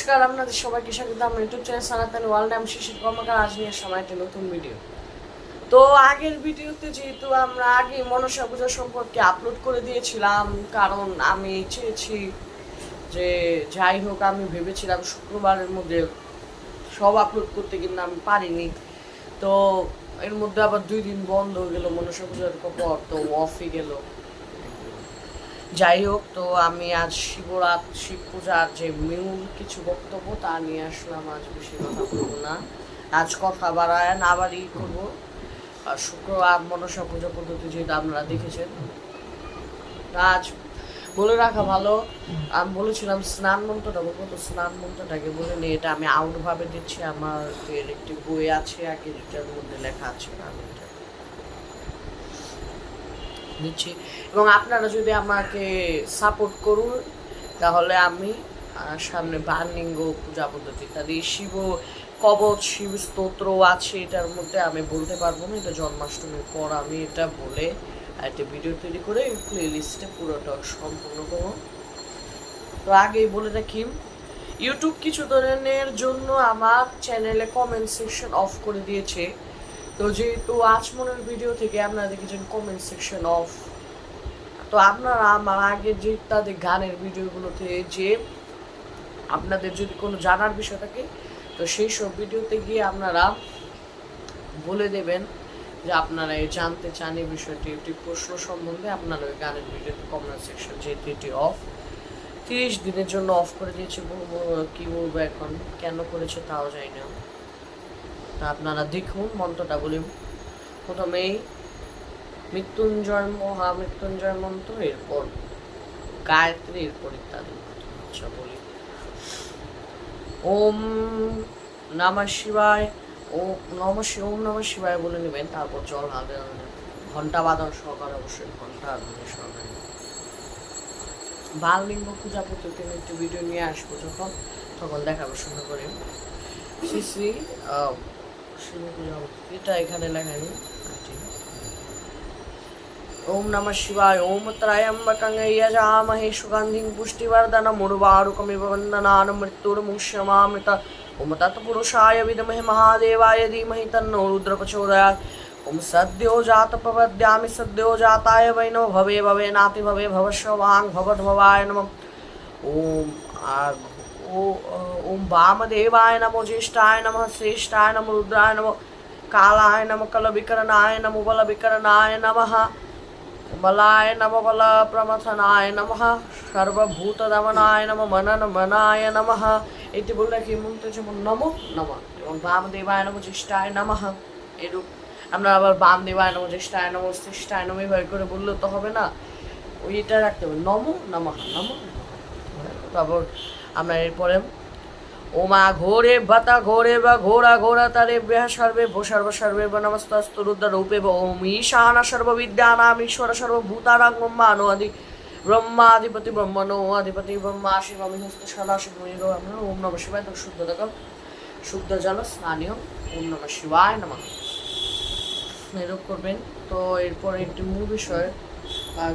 নমস্কার আপনাদের সবাইকে স্বাগত। আমার ইউটিউব চ্যানেল সানাতান ওয়ার্ল্ড, আমি শিশির কর্মকার। আজ নিয়ে সময় একটা নতুন ভিডিও তো আগের ভিডিওতে যেহেতু আমরা আগে মনসা পূজা সম্পর্কে আপলোড করে দিয়েছিলাম, কারণ আমি চেয়েছি যে যাই হোক, আমি ভেবেছিলাম শুক্রবারের মধ্যে সব আপলোড করতে, কিন্তু আমি পারিনি। তো এর মধ্যে আবার দুই দিন বন্ধ হয়ে গেলো মনসা পূজার পর, তো অফই গেল। যাই হোক তো আমি আজ শিবরাত শিব পূজার যে মূল কিছু বক্তব্য তা নিয়ে আসলাম আজ বেশি কথা বলব না। আজ কথা বাড়ায় না বাড়ি করব। আর শুক্রবার মনসা পুজো পদ্ধতি যেটা আপনারা দেখেছেন আজ বলে রাখা ভালো। আমি বলেছিলাম স্নান মন্ত্রটা বলব তো স্নান মন্ত্রটাকে বলে নিয়ে এটা আমি আউটভাবে দিচ্ছি। আমার একটি বই আছে, আগে যেটার মধ্যে লেখা আছে আমি এটা দিচ্ছি এবং আপনারা যদি আমাকে সাপোর্ট করুন, তাহলে আমি সামনে বার্নিঙ্গ পূজা পদ্ধতি তাদের শিব কবচ, শিব স্তোত্র আছে, এটার মধ্যে আমি বলতে পারব না, এটা জন্মাষ্টমীর পর আমি এটা বলে একটা ভিডিও তৈরি করে প্লে লিস্টে পুরোটা সম্পূর্ণ করব। তো আগেই বলে রাখি ইউটিউব কিছু ধরনের জন্য আমার চ্যানেলে কমেন্ট সেকশন অফ করে দিয়েছে। তো যেহেতু আজমনের ভিডিও থেকে আপনারা দেখেছেন কমেন্ট সেকশন অফ তো আপনারা আমার আগে যে তাদের গানের ভিডিওগুলোতে যে আপনাদের যদি কোনো জানার বিষয় থাকে, তো সেই সব ভিডিওতে গিয়ে আপনারা বলে দেবেন যে আপনারা এই জানতে চান এই বিষয়টি, একটি প্রশ্ন সম্বন্ধে আপনারা ওই গানের ভিডিওতে কমেন্ট সেকশন যেহেতু এটি অফ তিরিশ দিনের জন্য অফ করে দিয়েছে, বলব কি বলব এখন, কেন করেছে তাও জানি না। তা আপনারা দেখুন, মন্ত্রটা বলি প্রথমেই মৃত্যুঞ্জয় মহামৃত্যুঞ্জয় মন্ত্র, এরপর গায়ত্রী এরপর ইত্যাদি আচ্ছা বলি। ওম নমঃ শিবায়, ও নম ওম নমঃ শিবায় বলে নেবেন, তারপর জল হাতে ঘণ্টা বাদন সহকারে অবশ্যই ঘণ্টা সহকারে। বাললিঙ্গ পূজা পদ্ধতি একটি ভিডিও নিয়ে আসব যখন, তখন দেখাবো সুন্দর করে। শ্রী শ্রী এটা এখানে ओम नमः शिवाय ओम त्रयंबकंगय जामहे सुगंधि पुष्टिवर्धन मुड़वारुकमिव वंदनान मृत्युर्मुष्यमामृत ओम तत्पुरुषाय विद्महे महादेवाय धीमह तन्नो रुद्र ओम सद्यो जात पवद्यामि सद्यो जाताय वैनो भवे भवे नाति भवे भवस्व वांग भवद्भवाय नमः ओम ओम वामदेवाय नमो ज्येष्ठाय नमः श्रेष्ठाय नमो रुद्राय नमो कालाय नमः कलविकरणाय नमो बलविकरणाय नमः बलाय नम बल प्रमथनाय नमः সর্বভূতদমনায় নম মনন মনায় নমঃ এটি বলে রাখি মন্ত্র যেমন নম নম এবং বামদেবায় নম জ্যেষ্ঠায় নমঃ এরূপ আমরা আবার বামদেবায় নম জ্যেষ্ঠায় নম শ্রেষ্ঠায় নম এভাবে করে বললে তো হবে না ওইটা রাখতে হবে নম নমঃ নম তারপর আমরা এরপরে, ওমা ঘোরে ভতা ঘোরে বা ঘোরা ঘোরা তারে বেহা সর্বে, ভো সর্ব, সর্বে বা নমস্তস্তু রুদ্র রূপে বা ওম ঈশানা সর্ববিদ্যানাম ঈশ্বর সর্বভূতানাং ব্রহ্মানো আদি ব্রহ্মাধিপতি ব্রহ্মণো অধিপতি ব্রহ্মা শিবমি হস্ত সদা শিবমি ওম নম শিবায়। তো শুদ্ধ দেখো শুদ্ধ জল স্নানীয়, ওম নম শিবায় নম। এরূপ করবেন। তো এরপর একটি মূল বিষয়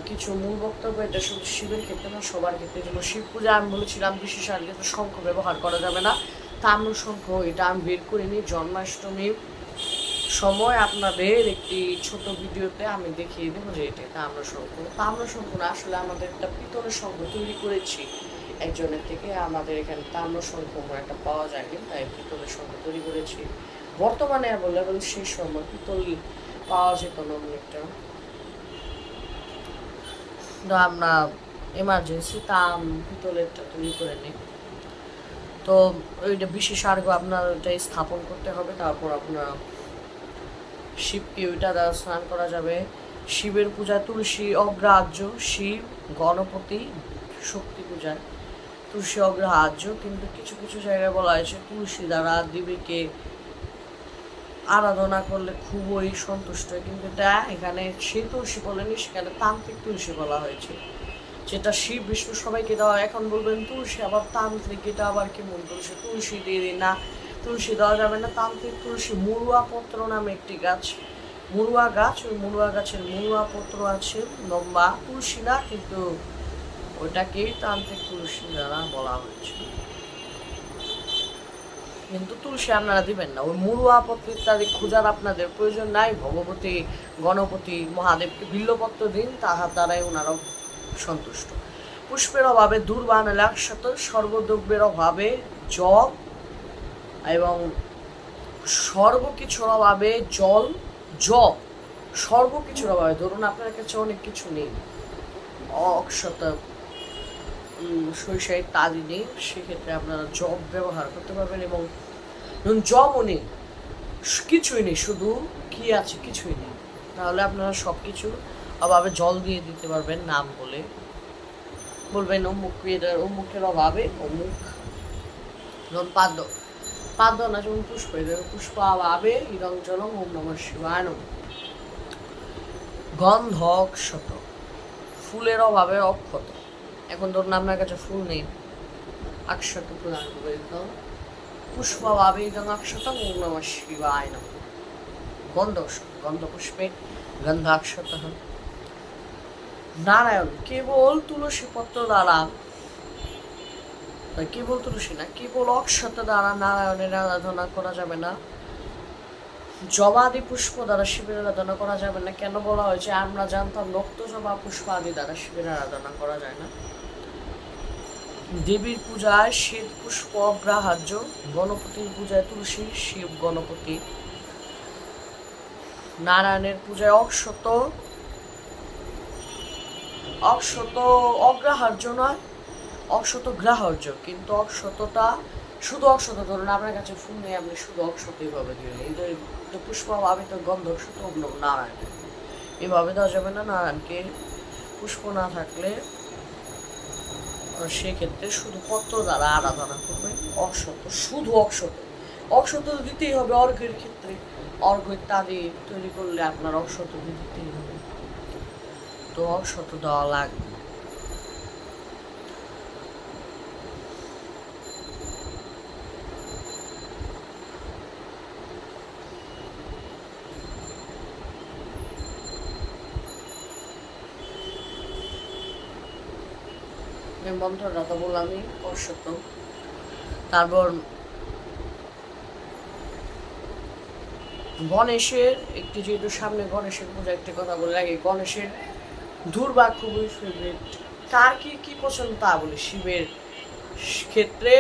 কিছু মূল বক্তব্য, এটা শুধু শিবের ক্ষেত্রে না সবার ক্ষেত্রে। যেমন শিব পূজা, আমি বলেছিলাম বিশেষ আর কিন্তু শঙ্খ ব্যবহার করা যাবে না। তাম্র শঙ্খ, এটা আমি বের করে নিই জন্মাষ্টমীর সময় আপনাদের একটি ছোট ভিডিওতে আমি দেখিয়ে দেবো যে এটা তাম্র শঙ্খ। তাম্র শঙ্খ না, আসলে আমাদের একটা পিতলের শঙ্খ তৈরি করেছি। একজনের থেকে আমাদের এখানে তাম্র শঙ্খ একটা পাওয়া যায়, তাই পিতলের শঙ্খ তৈরি করেছি। বর্তমানে অ্যাভেলেবেল সেই সময় পিতল পাওয়া যেত না তো আমরা এমার্জেন্সি তাম, পিতলেরটা তৈরি করে নিই। তো ওইটা বিশেষ আর্ঘ আপনার ওইটা স্থাপন করতে হবে, তারপর আপনার শিবকে ওইটা দ্বারা স্নান করা যাবে। শিবের পূজা তুলসী অগ্রাহ্য, শিব, গণপতি, শক্তি পূজায় তুলসী অগ্রাহ্য, কিন্তু কিছু কিছু জায়গায় বলা হয়েছে তুলসী দ্বারা দেবীকে আরাধনা করলে খুবই সন্তুষ্ট। কিন্তু এটা এখানে সেই তুলসী বলেনি, সেখানে তান্ত্রিক তুলসী বলা হয়েছে। যেটা শিব, বিষ্ণু সবাইকে দেওয়া এখন বলবেন তুলসী, আবার তান্ত্রিক, এটা আবার কি কেমন তুলসী? তুলসী দিয়ে না, তুলসী দেওয়া যাবে না। তান্ত্রিক তুলসী মুরুয়া পত্র নামে একটি গাছ। মুরুয়া গাছ, ওই মুরুয়া গাছের মুরুয়া পত্র আছে, লম্বা তুলসী না, কিন্তু ওটাকেই তান্ত্রিক তুলসী দ্বারা বলা হয়েছে। কিন্তু তুলসী আপনারা দিবেন না। ওই মুড়ুয়া পত্র ইত্যাদি খোঁজার আপনাদের প্রয়োজন নাই। ভগবতী, গণপতি, মহাদেবকে বিল্লপত্র দিন, তাহার দ্বারাই ওনারাও সন্তুষ্ট। পুষ্পের অভাবে দুর্বান লাক্ষত সর্বদ্রব্যের অভাবে জব এবং সর্বকিছুর অভাবে জল, জব, সর্বকিছুর অভাবে। ধরুন আপনার কাছে অনেক কিছু নেই। অক্ষত সরিষা ইত্যাদি নেই, সেক্ষেত্রে আপনারা জব ব্যবহার করতে পারবেন এবং ধরুন জবও নেই কিছুই নেই, শুধু কি আছে কিছুই নেই। তাহলে আপনারা সব কিছু অভাবে জল দিয়ে দিতে পারবেন নাম বলে। বলবেন অমুক এটার অমুকের অভাবে অমুক, ধরুন পাদ্য পাদ্য না, যেমন পুষ্প, এদের পুষ্প অভাবে ইরং জলম ওম নম শিবায় নম গন্ধ অক্ষত ফুলের অভাবে অক্ষত। এখন ধরুন আপনার কাছে ফুল নেই। অক্ষত প্রদান গন্ধ নারায়ণ, কেবল তুলসী পত্র দ্বারা। কেবল তুলসী না, কেবল অক্ষত দ্বারা নারায়ণের আরাধনা করা যাবে না। জবাদি পুষ্প দ্বারা শিবের আরাধনা করা যাবে না। কেন বলা হয়েছে, আমরা জানতাম রক্ত জবা পুষ্প আদি দ্বারা শিবের আরাধনা করা যায় না। দেবীর পূজায় শ্বেত পুষ্প অগ্রাহার্য গণপতির পূজায় তুলসী, শিব গণপতি। নারায়ণের পূজায় অক্ষত অক্ষত অগ্রাহার্য নয় অক্ষত গ্রাহার্য কিন্তু অক্ষতটা শুধু অক্ষত ধরুন, আপনার কাছে ফুল নেই, আপনি শুধু অক্ষত এইভাবে দিলেন এই যে পুষ্প ভাবে তো গন্ধ অক্ষত নারায়ণ এভাবে দেওয়া যাবে না, নারায়ণকে পুষ্প না থাকলে সেক্ষেত্রে শুধু কত দ্বারা আরাধনা করবে? অক্ষত শুধু অক্ষত অক্ষত দিতেই হবে অর্ঘের ক্ষেত্রে। অর্ঘের তাদের তৈরি করলে আপনার অক্ষত দিতেই হবে। তো অক্ষত দেওয়া লাগবে। মন্ত্রটা তো বললামই অশ্বত তারপর গণেশের একটি যেহেতু সামনে গণেশের পূজা, একটি কথা বলে রাখি, গণেশের দুর্বা খুবই ফেভারিট কার কি কি পছন্দ তা বলে, শিবের ক্ষেত্রে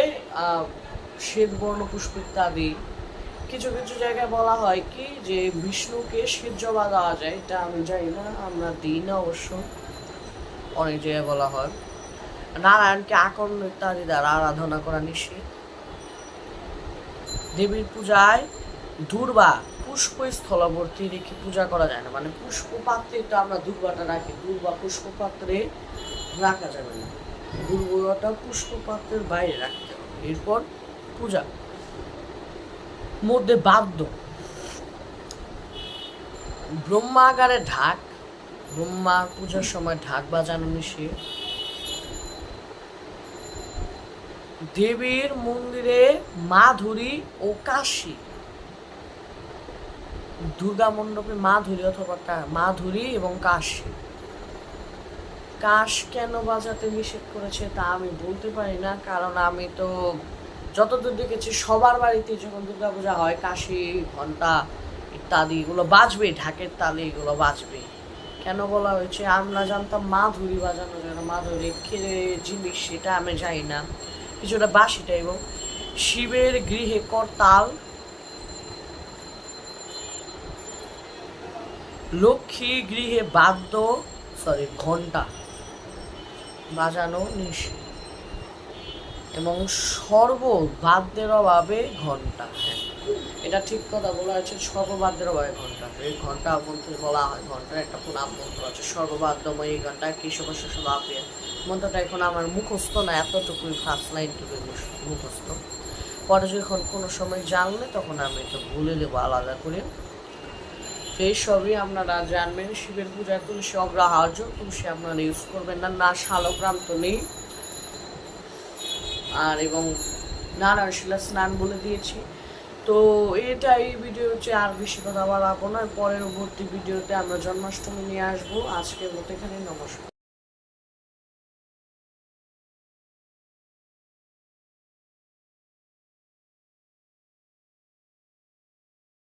শ্বেত বর্ণ পুষ্প ইত্যাদি কিছু কিছু জায়গায় বলা হয় কি যে বিষ্ণুকে শ্বেত জবা দেওয়া যায়, এটা আমি জানি না, আমরা দিই না অবশ্য। অনেক জায়গায় বলা হয়। নারায়ণকে আকর্ণ ইত্যাদি দ্বারা আরাধনা করা নিষেধ। দেবীর পূজায় দুর্বা পুষ্প স্থলবর্তী রেখে পূজা করা যায় না। মানে পুষ্প পাত্রে তো আমরা দুর্বাটা রাখি। দুর্বা পুষ্প পাত্রে রাখা যাবে না। দুর্বাটা পুষ্প পাত্রের বাইরে রাখতে হবে। এরপর পূজা। মধ্যে বাদ্য। ব্রহ্মাগারে ঢাক। ব্রহ্মা পূজার সময় ঢাক বাজানো নিষেধ। দেবীর মন্দিরে মাধুরী ও কাশী। দুর্গা মণ্ডপে মাধুরী অথবা মাধুরী এবং কাশী। কাশ কেন বাজাতে নিষেধ করেছে তা আমি বলতে পারি না, কারণ আমি তো যতদূর দেখেছি সবার বাড়িতে যখন দুর্গা পূজা হয়, কাশি ঘণ্টা ইত্যাদি এগুলো বাজবে ঢাকের তালে এগুলো বাজবে কেন বলা হয়েছে? আমরা জানতাম মাধুরী বাজানো যেন মাধুরী খেলে জিনিস, সেটা আমি জানি না। কিছুটা বাসিটা এবং শিবের গৃহে করতাল। লক্ষ্মী গৃহে বাদ্য সরি ঘণ্টা বাজানো নিষেধ এবং সর্ববাদ্যের অভাবে ঘণ্টা এটা ঠিক কথা বলা হয়েছে সর্ববাদ্যের অভাবে ঘণ্টা এই ঘণ্টা বলতে বলা হয় ঘণ্টার একটা নাম মন্ত্র আছে সর্ববাদ্যময় এই ঘণ্টা কৃষক আপে মন্ত্রটা এখন আমার মুখস্থ না, এতটুকুই ফার্স্ট লাইনটুকুই মুখস্থ। পরে যখন কোনো সময় জানলে তখন আমি এটা ভুলে দেবো আলাদা করে। সেই সবই আপনারা জানবেন, শিবের পূজায় তুলসী অগ্রাহার্য তুলসী আপনারা ইউজ করবেন না। না শালগ্রাম তো নেই। আর এবং নারায়ণ শিলা স্নান বলে দিয়েছি। তো এটা এই ভিডিও হচ্ছে, আর বেশি কথা বলা না। পরবর্তী ভিডিওতে আমরা জন্মাষ্টমী নিয়ে আসব। আজকের মতো এখানে নমস্কার।